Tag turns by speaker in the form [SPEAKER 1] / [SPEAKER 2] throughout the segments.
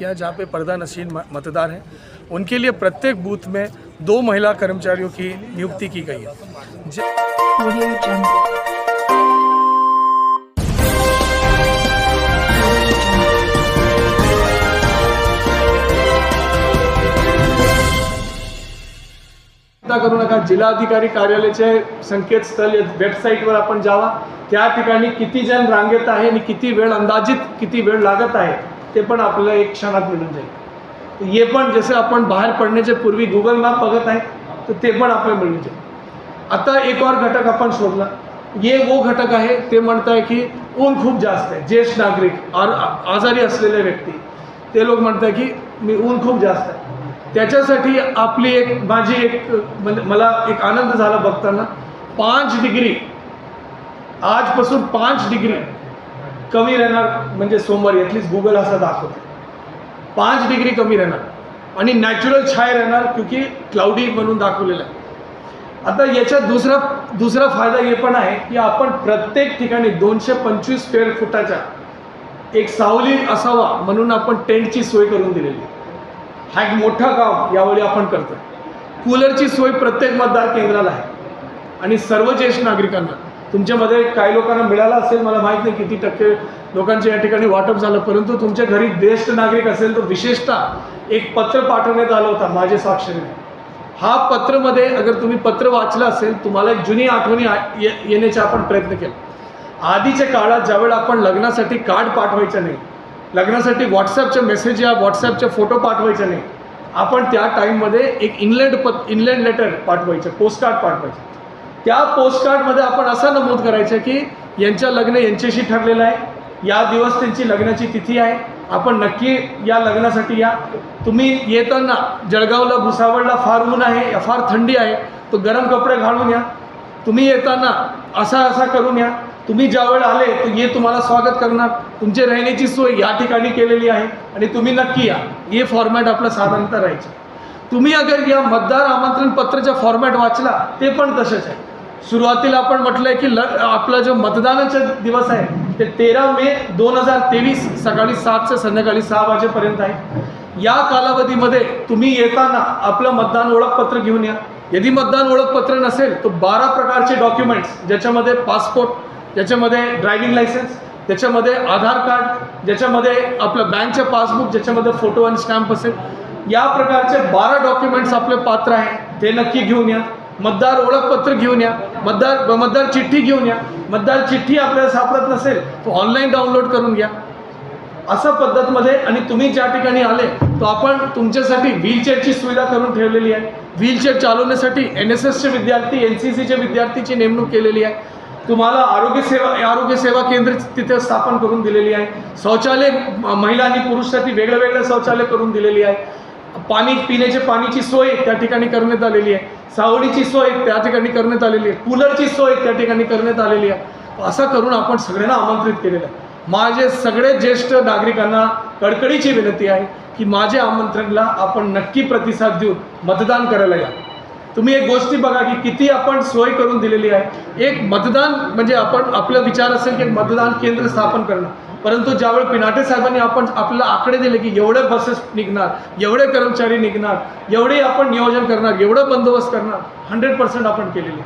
[SPEAKER 1] KIA जहाँ पे पर्दा नशीन मतदार हैं। उनके लिए प्रत्येक बूथ में दो महिला कर्मचारियों की नियुक्ति की गई है। ज-
[SPEAKER 2] Audio Jungle.
[SPEAKER 1] चिंता करू नका जिल्हाधिकारी कार्यालयाचे संकेतस्थळ वेबसाईटवर आपण जावा। त्या ठिकाणी किती जण रांगेत आहे आणि किती वेळ अंदाजित किती वेळ लागत आहे? ते पण आपल्याला एक क्षणात मिळून जाईल. हे पण जसं आपण बाहेर पडण्याच्या पूर्वी गुगल मॅप बघत आहे तर ते पण आपल्याला मिळून जाईल. आता एक और घटक आपण शोधला. ये वो घटक आहे ते म्हणत आहे की ऊन खूप जास्त आहे ज्येष्ठ नागरिक और आजारी असलेले व्यक्ती ते लोक म्हणत आहे की मी ऊन खूप जास्त आहे. त्याच्यासाठी आपली एक माझी एक म्हणजे मला एक आनंद झाला बघताना पाच डिग्री आजपासून पाच डिग्री कमी राहणार म्हणजे सोमवारी ॲटलीस्ट गुगल असा दाखवते. पाच डिग्री कमी राहणार. आणि नॅचरल छाय राहणार क्योंकि क्लाउडी म्हणून दाखवलेलं आहे. आता याच्यात दुसरा दुसरा फायदा हे पण आहे की आपण प्रत्येक ठिकाणी दोनशे पंचवीस स्क्वेअर फुटाच्या एक सावली असावा म्हणून आपण टेंटची सोय करून दिलेली हा एक मोठा काम यावेळी आपण करतो कूलरची सोय प्रत्येक मतदार केंद्राला आहे. आणि सर्व ज्येष्ठ नागरिकांना. तुमच्यामध्ये काही लोकांना मिळाला असेल मला माहीत नाही किती टक्के लोकांच्या या ठिकाणी वाटप झालं परंतु तुमच्या घरी ज्येष्ठ नागरिक असेल तर विशेषतः एक पत्र पाठवण्यात आलं होतं माझे स्वाक्षरीने हा पत्रमध्ये अगर तुम्ही पत्र वाचलं असेल तुम्हाला एक जुनी आठवणी ये- येण्याचा आपण प्रयत्न केला. आधीच्या काळात ज्यावेळेला आपण लग्नासाठी कार्ड पाठवायचं नाही लग्नासाठी व्हॉट्सअपचे मेसेज या व्हॉट्सॲपचे फोटो पाठवायचे नाही आपण त्या टाईममध्ये एक इनलँड पत इनलँड लेटर पाठवायचं पोस्टकार्ड पाठवायचं. त्या पोस्टकार्डमध्ये आपण असं नमूद करायचं की यांचं लग्न यांच्याशी ठरलेलं आहे. या दिवस त्यांची लग्नाची तिथी आहे. आपण नक्की या लग्नासाठी या. तुम्ही येताना जळगावला भुसावळला फार ऊन आहे फार थंडी आहे तो गरम कपडे घालून या. तुम्ही येताना असा असा करून या. तुम्ही ज्यावेळेला आले तर ये तुम्हाला स्वागत करणार. तुमची राहण्याची सोय या ठिकाणी केलेली आहे आणि तुम्ही नक्की या. हे फॉर्मॅट आपलं साधारणतः राहायचं. तुम्ही अगर या मतदार आमंत्रण पत्राचा फॉर्मॅट वाचला ते पण तसेच आहे. सुरुवातीला आपण म्हटलंय की ल आपला जो मतदानाचा दिवस आहे ते तेरा मे दोन हजार तेवीस सकाळी सात ते संध्याकाळी सहा वाजेपर्यंत आहे. या कालावधीमध्ये तुम्ही येताना आपलं मतदान ओळखपत्र घेऊन या. यदि मतदान ओळखपत्र नसेल तर बारा प्रकारचे डॉक्युमेंट्स ज्याच्यामध्ये पासपोर्ट ज्याच्यामध्ये ड्रायव्हिंग लायसन्स त्याच्यामध्ये आधार कार्ड ज्याच्यामध्ये आपलं बँकचे पासबुक ज्याच्यामध्ये फोटो आणि स्टॅम्प असेल या प्रकारचे बारा डॉक्युमेंट्स आपले पात्र आहे ते नक्की घेऊन या. मतदार ओळखपत्र घेऊन या मतदार मतदार चिठ्ठी घेऊन या. मतदार चिठ्ठी आपल्याला सापडत नसेल तर ऑनलाईन डाउनलोड करून घ्या. असं पद्धतमध्ये आणि तुम्ही ज्या ठिकाणी आले तो आपण तुमच्यासाठी व्हीलचेअरची सुविधा करून ठेवलेली आहे. व्हीलचेअर चालवण्यासाठी एन एस एसचे विद्यार्थी एन सी सीचे विद्यार्थीची नेमणूक केलेली आहे. तुम्हाला आरोग्य सेवा आरोग्य सेवा केंद्र तिथे स्थापन करून दिलेली आहे. शौचालय म- महिला आणि पुरुषसाठी वेगळं वेगळं शौचालय करून दिलेली आहे. पाणी पिण्याची पाणीची सोय त्या ठिकाणी करण्यात आलेली आहे. सावळीची सोय त्या ठिकाणी करण्यात आलेली आहे. कूलरची सोय त्या ठिकाणी करण्यात आलेली आहे. असं करून आपण सगळ्यांना आमंत्रित केलेलं आहे. माझे सगळे ज्येष्ठ नागरिकांना कडकडीची विनंती आहे की माझ्या आमंत्रणला आपण नक्की प्रतिसाद देऊन मतदान करायला या. तुम्ही एक गोष्टी बघा की किती आपण सोय करून दिलेली आहे. एक मतदान म्हणजे आपण आपला विचार असेल की मतदान केंद्र स्थापन करणं. परंतु ज्यावेळी पिनाटे साहेबांनी आपण आपल्याला आकडे दिले की एवढे बसेस निघणार एवढे कर्मचारी निघणार एवढे आपण नियोजन करणार एवढं बंदोबस्त करणार हंड्रेड पर्सेंट आपण केलेले.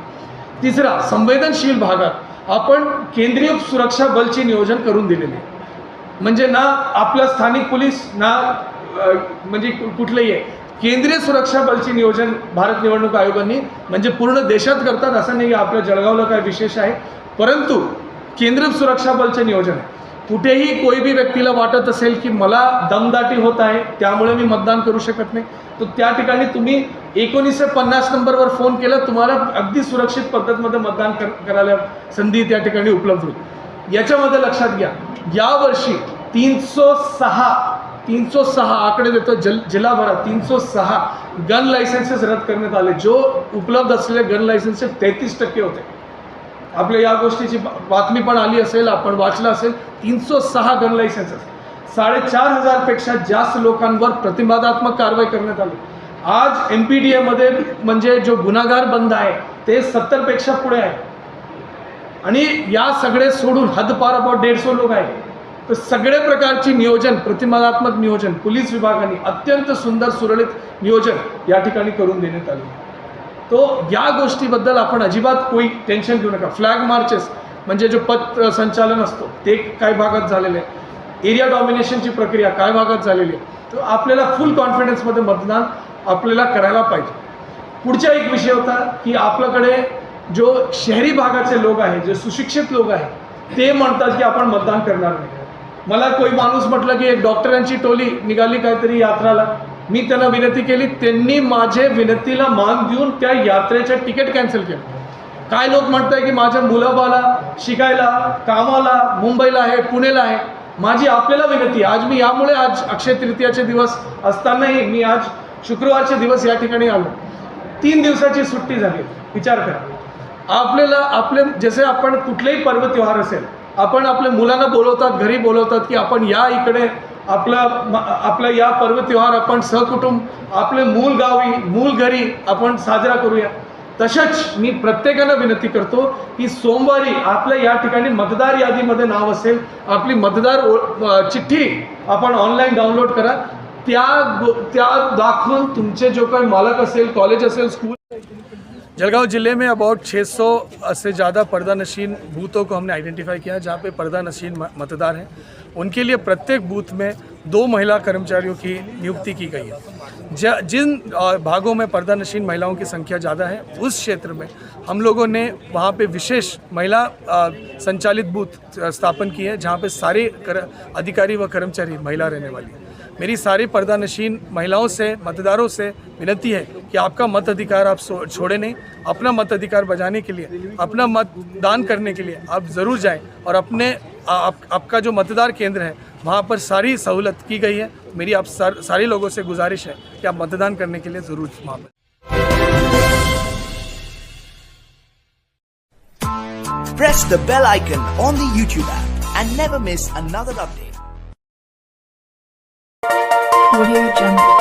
[SPEAKER 1] तिसरा संवेदनशील भागात आपण केंद्रीय सुरक्षा बलचे नियोजन करून दिलेले. म्हणजे ना आपलं स्थानिक पोलीस ना म्हणजे कु- कुठलंही आहे केंद्रीय सुरक्षा बलचे नियोजन भारत निवडणूक आयोगाने म्हणजे पूर्ण देशात करतात असं नाही की आपल्या जळगावला काय विशेष आहे. परंतु केंद्रीय सुरक्षा बलचे नियोजन आहे. कुठेही कोई बी व्यक्तीला वाटत असेल की मला दमदाटी होत आहे त्यामुळे मी मतदान करू शकत नाही. तर त्या ठिकाणी तुम्ही एकोणीसशे पन्नास नंबरवर फोन केला तुम्हाला अगदी सुरक्षित पद्धतीमध्ये मतदान कर करायला संधी त्या ठिकाणी उपलब्ध होईल. याच्यामध्ये लक्षात घ्या यावर्षी तीनसो सहा तीनशे सहा आकडे देतो जल जिल्हाभरात तीनसो सहा गन लायसन्सेस रद्द करण्यात आले. जो उपलब्ध असलेले गन लायसन्सेस तेहतीस टक्के होते. आपल्या या गोष्टीची बातमी पण आली असेल आपण वाचलं असेल. तीनशे सहा गन लायसन्सेस साडेचार हजारपेक्षा जास्त लोकांवर प्रतिवादात्मक कारवाई करण्यात आली. आज एम पी डी एमध्ये म्हणजे जो गुन्हागार बंद आहे ते सत्तरपेक्षा पुढे आहे. आणि या सगळे सोडून हदपार अबाउट दीडशे लोक आहेत. तर सगळ्या प्रकारची नियोजन प्रतिमानात्मक नियोजन पोलीस विभागाने अत्यंत सुंदर सुरळीत नियोजन या ठिकाणी करून देण्यात आले. तो या गोष्टीबद्दल आपण अजिबात कोई टेन्शन घेऊ नका. फ्लॅग मार्चेस म्हणजे जो पथ संचालन असतो ते काय भागात झालेलं आहे. एरिया डॉमिनेशनची प्रक्रिया काय भागात झालेली आहे. तर आपल्याला फुल कॉन्फिडन्समध्ये मतदान आपल्याला करायला पाहिजे. पुढचा एक विषय होता की आपल्याकडे जो शहरी भागाचे लोक आहेत जे सुशिक्षित लोक आहेत ते म्हणतात की आपण मतदान करणार नाही. मला कोई माणूस म्हटलं की एक डॉक्टरांची टोली निघाली काहीतरी यात्राला. मी त्यांना विनंती केली त्यांनी माझे विनंतीला मान देऊन त्या यात्रेचे तिकीट कॅन्सल केलं. काय लोक म्हणताय की माझ्या मुलाबाला शिकायला कामाला मुंबईला आहे पुणेला आहे माझी आपल्याला विनंती आज मी यामुळे आज अक्षय तृतीयाचे दिवस असतानाही मी आज शुक्रवारचे दिवस या ठिकाणी आलो. तीन दिवसाची सुट्टी झाली. विचार करा. आपल्याला आपले जसे आपण कुठलेही पर्व त्योहार असेल आपण आपल्या मुलांना बोलवतात घरी बोलवतात की आपण या इकडे आपला आपला या पर्व त्योहार आपण सहकुटुंब आपले मूल गावी मूल घरी आपण साजरा करूया. तसंच मी प्रत्येकाला विनंती करतो की सोमवारी आपल्या या ठिकाणी मतदार यादीमध्ये नाव असेल आपली मतदार ओ- चिठ्ठी आपण ऑनलाईन डाउनलोड करा. त्या त्या दाखवून तुमचे जो काही मालक असेल कॉलेज असेल स्कूल जलगांव ज़िले में अबाउट 600 से ज़्यादा पर्दा नशीन बूथों को हमने आइडेंटिफाई किया जहाँ पे पर्दा नशीन मतदार हैं। उनके लिए प्रत्येक बूथ में दो महिला कर्मचारियों की नियुक्ति की गई है। जिन भागों में पर्दा नशीन महिलाओं की संख्या ज़्यादा है उस क्षेत्र में हम लोगों ने वहाँ पे विशेष महिला संचालित बूथ स्थापन किए हैं जहाँ पे सारे कर, अधिकारी व कर्मचारी महिला रहने वाली हैं। मेरी सारी पर्दा नशीन महिलाओं से मतदारों से विनती है कि आपका मत अधिकार आप छोड़े नहीं। अपना मत अधिकार बजाने के लिए अपना मतदान करने के लिए आप ज़रूर जाएँ और अपने आप, आपका जो मतदार केंद्र है वहाँ पर सारी सहूलत की गई है। मेरी आप सार, सारे लोगों से गुजारिश है कि आप मतदान करने के लिए ज़रूर वहाँ पर।
[SPEAKER 3] Press the bell icon on the YouTube app and never miss another update.
[SPEAKER 2] Radio Jungle.